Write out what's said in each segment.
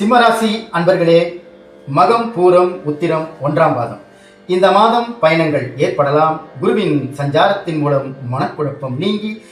சிம்மராசி அன்பர்களே மகம் பூரம் உத்திரம் ஒன்றாம் பாதம் இந்த மாதம் பயணங்கள் ஏற்படலாம். குருவின் சஞ்சாரத்தின் மூலம் மனக்குழப்பம் நீங்கி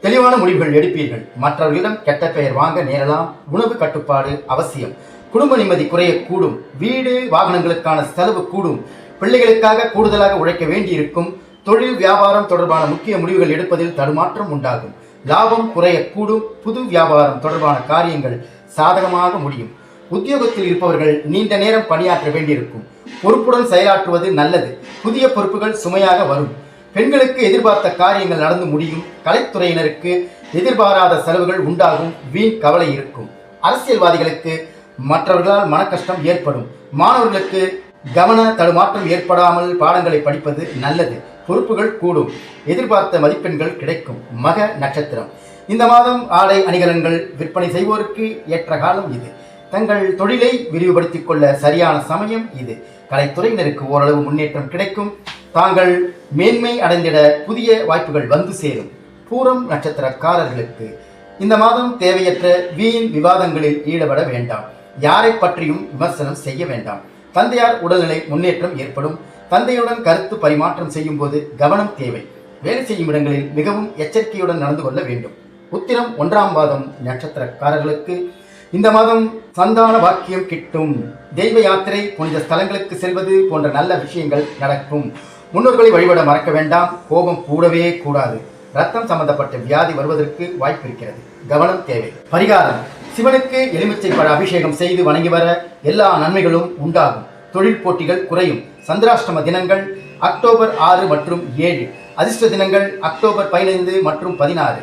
தெளிவான முடிவுகள் எடுப்பீர்கள். மற்றவர்களிடம் கெட்ட பெயர் வாங்க நேரலாம். உணவு கட்டுப்பாடு அவசியம். குடும்ப நிம்மதி குறையக்கூடும். வீடு வாகனங்களுக்கான செலவு கூடும். பிள்ளைகளுக்காக கூடுதலாக உழைக்க வேண்டியிருக்கும். தொழில் வியாபாரம் தொடர்பான முக்கிய முடிவுகள் எடுப்பதில் தடுமாற்றம் உண்டாகும். லாபம் குறையக்கூடும். புது வியாபாரம் தொடர்பான காரியங்கள் சாதகமாக முடியும். உத்தியோகத்தில் இருப்பவர்கள் நீண்ட நேரம் பணியாற்ற வேண்டியிருக்கும். பொறுப்புடன் செயலாற்றுவது நல்லது. புதிய பொறுப்புகள் சுமையாக வரும். பெண்களுக்கு எதிர்பார்த்த காரியங்கள் நடந்து முடியும். கலைத்துறையினருக்கு எதிர்பாராத செலவுகள் உண்டாகும். வீண் கவலை இருக்கும். அரசியல்வாதிகளுக்கு மற்றவர்களால் மனக்கஷ்டம் ஏற்படும். மாணவர்களுக்கு கவன தடுமாற்றம் ஏற்படாமல் பாடங்களை படிப்பது நல்லது. பொறுப்புகள் கூடும். எதிர்பார்த்த மதிப்பெண்கள் கிடைக்கும். மக நட்சத்திரம். இந்த மாதம் ஆடை அணிகலன்கள் விற்பனை செய்வோருக்கு ஏற்ற காலம் இது. தங்கள் தொழிலை விரிவுபடுத்திக் கொள்ள சரியான சமயம் இது. கலைத்துறையினருக்கு ஓரளவு முன்னேற்றம் கிடைக்கும். தாங்கள் மேன்மை அடைந்திட புதிய வாய்ப்புகள் வந்து சேரும். பூரம் நட்சத்திரக்காரர்களுக்கு இந்த மாதம் தேவையற்ற வீண் விவாதங்களில் ஈடுபட வேண்டாம். யாரை பற்றியும் விமர்சனம் செய்ய வேண்டாம். தந்தையார் உடல்நிலை முன்னேற்றம் ஏற்படும். தந்தையுடன் கருத்து பரிமாற்றம் செய்யும் போது கவனம் தேவை. வேலை செய்யும் இடங்களில் மிகவும் எச்சரிக்கையுடன் நடந்து கொள்ள வேண்டும். உத்திரம் ஒன்றாம் பாதம் நட்சத்திரக்காரர்களுக்கு இந்த மாதம் சந்தான வாக்கியம் கிட்டும். தெய்வ யாத்திரை புனித ஸ்தலங்களுக்கு செல்வது போன்ற நல்ல விஷயங்கள் நடக்கும். முன்னோர்களை வழிபட மறக்க வேண்டாம். கோபம் கூடவே கூடாது. ரத்தம் சம்பந்தப்பட்ட வியாதி வருவதற்கு வாய்ப்பு இருக்கிறது. கவனம் தேவை. பரிகாரம். சிவனுக்கு எலுமிச்சை பழ அபிஷேகம் செய்து வணங்கி வர எல்லா நன்மைகளும் உண்டாகும். தொழில் போட்டிகள் குறையும். சந்திராஷ்டம தினங்கள் அக்டோபர் ஆறு மற்றும் ஏழு. அதிர்ஷ்ட தினங்கள் அக்டோபர் பதினைந்து மற்றும் பதினாறு.